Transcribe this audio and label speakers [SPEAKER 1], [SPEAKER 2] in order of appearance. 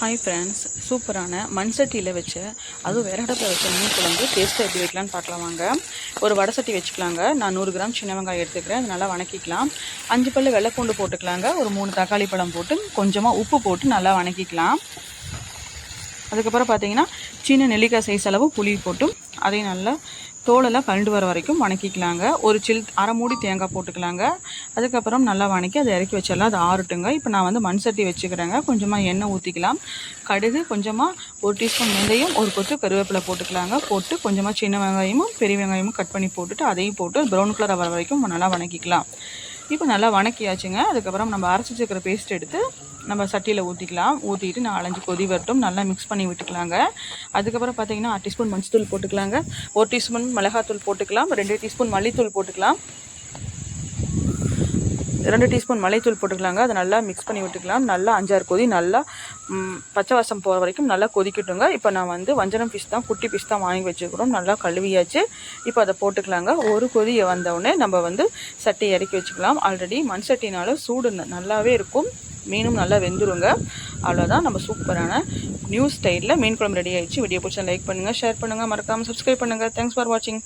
[SPEAKER 1] Hi friends சூப்பரான மண் சட்டியில் வச்சு அதுவும் விறகடப்பில் வச்ச மீன் குழம்பு டேஸ்ட்டை எப்படி வைக்கலாம்னு பார்க்கலாம் வாங்க. ஒரு வடை சட்டி வச்சுக்கலாங்க. நான் நூறு கிராம் சின்ன வெங்காயம் எடுத்துக்கிறேன். அது நல்லா வணக்கிக்கலாம். அஞ்சு பல்லு வெள்ளைப்பூண்டு போட்டுக்கலாங்க. ஒரு மூணு தக்காளி பழம் போட்டு கொஞ்சமாக உப்பு போட்டு நல்லா வணக்கிக்கலாம். அதுக்கப்புறம் பார்த்தீங்கன்னா சின்ன நெல்லிக்காய் சைஸ் அளவு புளி போட்டு அதையும் நல்லா தோலெல்லாம் கழண்டு வர வரைக்கும் வணக்கிக்கலாங்க. ஒரு சில் அரை மூடி தேங்காய் போட்டுக்கலாங்க. அதுக்கப்புறம் நல்லா வணக்கி அதை இறக்கி வச்சிடலாம். அது ஆறட்டுங்க. இப்போ நான் வந்து மண் சட்டி வச்சுக்கிறேங்க. கொஞ்சமாக எண்ணெய் ஊற்றிக்கலாம் கடுகு கொஞ்சமாக ஒரு டீஸ்பூன் வெந்தயம் ஒரு கொத்து கருவேப்பிலை போட்டுக்கலாங்க. போட்டு கொஞ்சமாக சின்ன வெங்காயமும் பெரிய வெங்காயமும் கட் பண்ணி போட்டுட்டு அதையும் போட்டு ப்ரௌன் கலர் வர வரைக்கும் நல்லா வணக்கிக்கலாம். இப்போ நல்லா வணக்கியாச்சுங்க. அதுக்கப்புறம் நம்ம அரைச்சி வச்சுக்கிற பேஸ்ட் எடுத்து நம்ம சட்டியில் ஊற்றிக்கலாம் ஊற்றிட்டு நாலஞ்சு கொதி வரட்டும். நல்லா மிக்ஸ் பண்ணி விட்டுக்கலாங்க. அதுக்கப்புறம் பார்த்தீங்கன்னா அரை டீஸ்பூன் மஞ்சத்தூள் போட்டுக்கலாங்க. ஒரு டீஸ்பூன் மிளகாத்தூள் போட்டுக்கலாம். ரெண்டு டீஸ்பூன் மல்லித்தூள் போட்டுக்கலாம். ரெண்டு டீஸ்பூன் மலைத்தூள் போட்டுக்கலாங்க. அதை நல்லா மிக்ஸ் பண்ணி விட்டுக்கலாம். நல்லா அஞ்சாறு கொதி நல்லா பச்சை வாசம் போகிற வரைக்கும் நல்லா கொதிக்கட்டுங்க. இப்போ நான் வந்து வஞ்சரம் ஃபிஷ் தான் குட்டி ஃபிஷ் தான் வாங்கி வச்சுக்கிறோம் நல்லா கழுவியாச்சு. இப்போ அதை போட்டுக்கலாங்க. ஒரு கொதி வந்தவுடனே நம்ம வந்து சட்டி இறக்கி வச்சுக்கலாம். ஆல்ரெடி மண் சட்டினால சூடு நல்லாவே இருக்கும். மீனும் நல்லா வெந்துருங்க. அவ்வளோதான் நம்ம சூப்பரான நியூ ஸ்டைலில் மீன் குழம்பு ரெடி ஆயிடுச்சு. வீடியோ பிடிச்சா லைக் பண்ணுங்கள் ஷேர் பண்ணுங்கள் மறக்காமல் சப்ஸ்கிரைப் பண்ணுங்கள் தேங்க்ஸ் ஃபார் வாட்சிங்